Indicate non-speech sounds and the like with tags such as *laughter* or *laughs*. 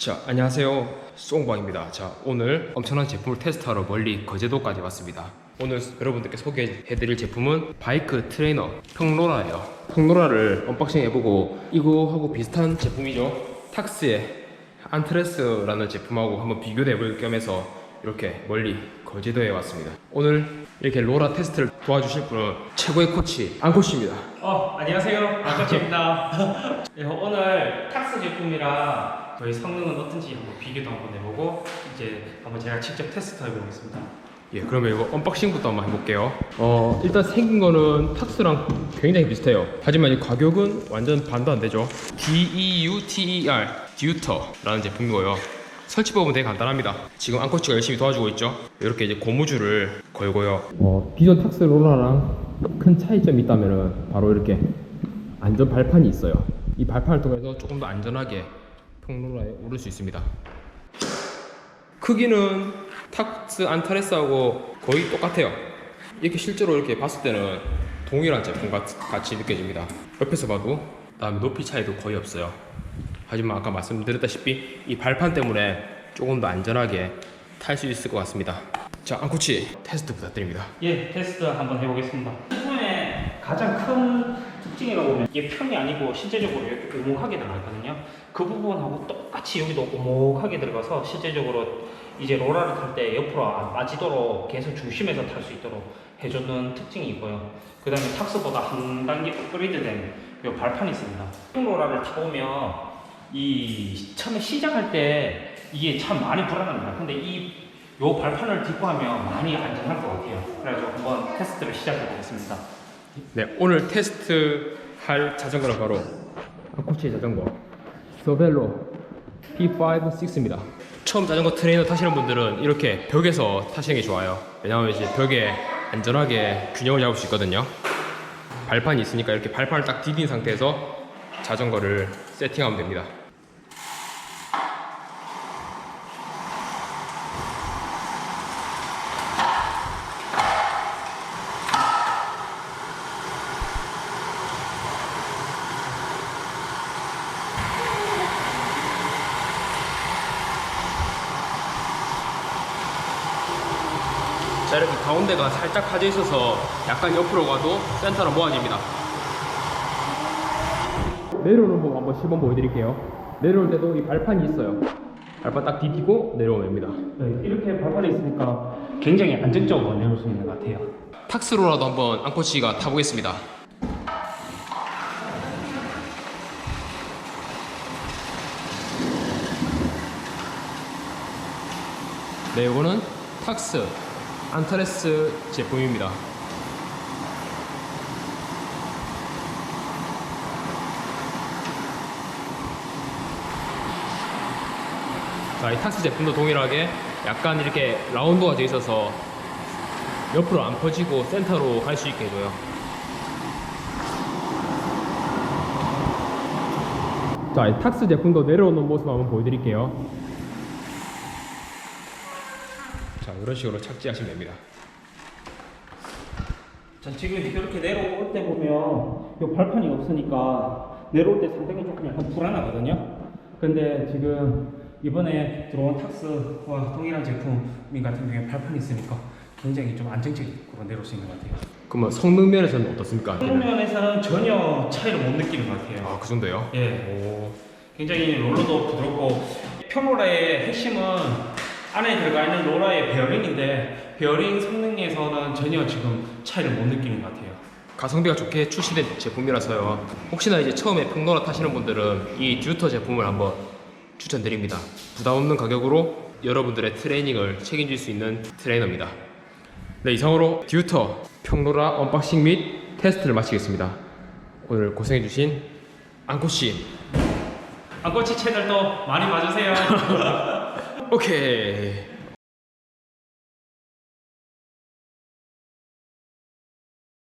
자, 안녕하세요. 송방입니다. 자, 오늘 엄청난 제품을 테스트하러 멀리 거제도까지 왔습니다. 오늘 여러분들께 소개해드릴 제품은 바이크 트레이너 평로라예요. 평로라를 언박싱 해보고 이거하고 비슷한 제품이죠. 탁스의 안트레스라는 제품하고 한번 비교해볼 겸 해서 이렇게 멀리 거제도에 왔습니다. 오늘 이렇게 로라 테스트를 도와주실 분은 최고의 코치 안코치입니다. 어, 안녕하세요. 안코치입니다. *laughs* 네, 오늘 탁스 제품이랑 저희 성능은 어떤지 한번 비교도 한번 해보고 이제 한번 제가 직접 테스트 해보겠습니다. 예, 그러면 이거 언박싱부터 한번 해볼게요. 어, 일단 생긴 거는 탁스랑 굉장히 비슷해요. 하지만 이 가격은 완전 반도 안 되죠. D-E-U-T-E-R, 듀터라는 제품이고요. 설치법은 되게 간단합니다. 지금 안코치가 열심히 도와주고 있죠. 이렇게 이제 고무줄을 걸고요. 어, 기존 탁스 롤러랑 큰 차이점이 있다면은 바로 이렇게 안전 발판이 있어요. 이 발판을 통해서 조금 더 안전하게 평로라에 오를 수 있습니다. 크기는 탁스 안타레스하고 거의 똑같아요. 이렇게 실제로 이렇게 봤을 때는 동일한 제품 같, 같이 느껴집니다. 옆에서 봐도 그다음에 높이 차이도 거의 없어요. 하지만 아까 말씀드렸다시피 이 발판 때문에 조금 더 안전하게 탈 수 있을 것 같습니다. 자, 안코치 테스트 부탁드립니다. 예, 테스트 한번 해보겠습니다. 제품의 가장 큰 특징이라고 보면 이게 평이 아니고 실제적으로 이렇게 오목하게 들어갔거든요. 그 부분하고 똑같이 여기도 오목하게 들어가서 실제적으로 이제 로라를 탈 때 옆으로 안 빠지도록 계속 중심에서 탈 수 있도록 해주는 특징이 있고요. 그 다음에 탁스보다 한 단계 업그레이드된 이 발판이 있습니다. 로라를 타보면 이 처음에 시작할 때 이게 참 많이 불안합니다. 근데 이요 발판을 딛고 하면 많이 안전할 것 같아요. 그래서 한번 테스트를 시작해 보겠습니다. 네, 오늘 테스트 할 자전거는 바로 아코치의 자전거 소벨로 P5 6입니다. 처음 자전거 트레이너 타시는 분들은 이렇게 벽에서 타시는 게 좋아요. 왜냐하면 이제 벽에 안전하게 균형을 잡을 수 있거든요. 발판이 있으니까 이렇게 발판을 딱 디딘 상태에서 자전거를 세팅하면 됩니다. 자 이렇게 가운데가 살짝 파져 있어서 약간 옆으로 가도 센터로 모아집니다. 내려오는 법 한번 시범 보여드릴게요. 내려올 때도 이 발판이 있어요. 발판 딱 디디고 내려오면 됩니다. 네, 이렇게 발판이 있으니까 굉장히 안정적으로 내려올 수 있는 것 같아요. 탁스로라도 한번 안코치가 타보겠습니다. 네, 이거는 탁스 안타레스 제품입니다. 자, 이 탁스 제품도 동일하게 약간 이렇게 라운드가 되어 있어서 옆으로 안 퍼지고 센터로 갈 수 있게 해줘요. 자, 이 탁스 제품도 내려오는 모습 한번 보여드릴게요. 자, 이런 식으로 착지하시면 됩니다. 전 지금 이렇게 내려올 때 보면 이 발판이 없으니까 내려올 때 상당히 조금 약간 불안하거든요. 근데 지금 이번에 들어온 탁스와 동일한 제품인 같은 경우에 발판이 있으니까 굉장히 좀 안정적으로 내려올 수 있는 것 같아요. 그러면 성능 면에서는 어떻습니까? 그런 면에서는 전혀 차이를 못 느끼는 것 같아요. 아, 그 정도요? 예. 오, 굉장히 롤러도 부드럽고 평로라의 핵심은 안에 들어가 있는 로라의 베어링인데 베어링 성능에서는 전혀 지금 차이를 못 느끼는 것 같아요. 가성비가 좋게 출시된 제품이라서요. 혹시나 이제 처음에 평로라 타시는 분들은 이 듀터 제품을 한번 추천드립니다. 부담 없는 가격으로 여러분들의 트레이닝을 책임질 수 있는 트레이너입니다. 네, 이상으로 듀터 평로라 언박싱 및 테스트를 마치겠습니다. 오늘 고생해주신 안코씨. 안꼬치 채널도 많이 봐주세요. *laughs* 오케이.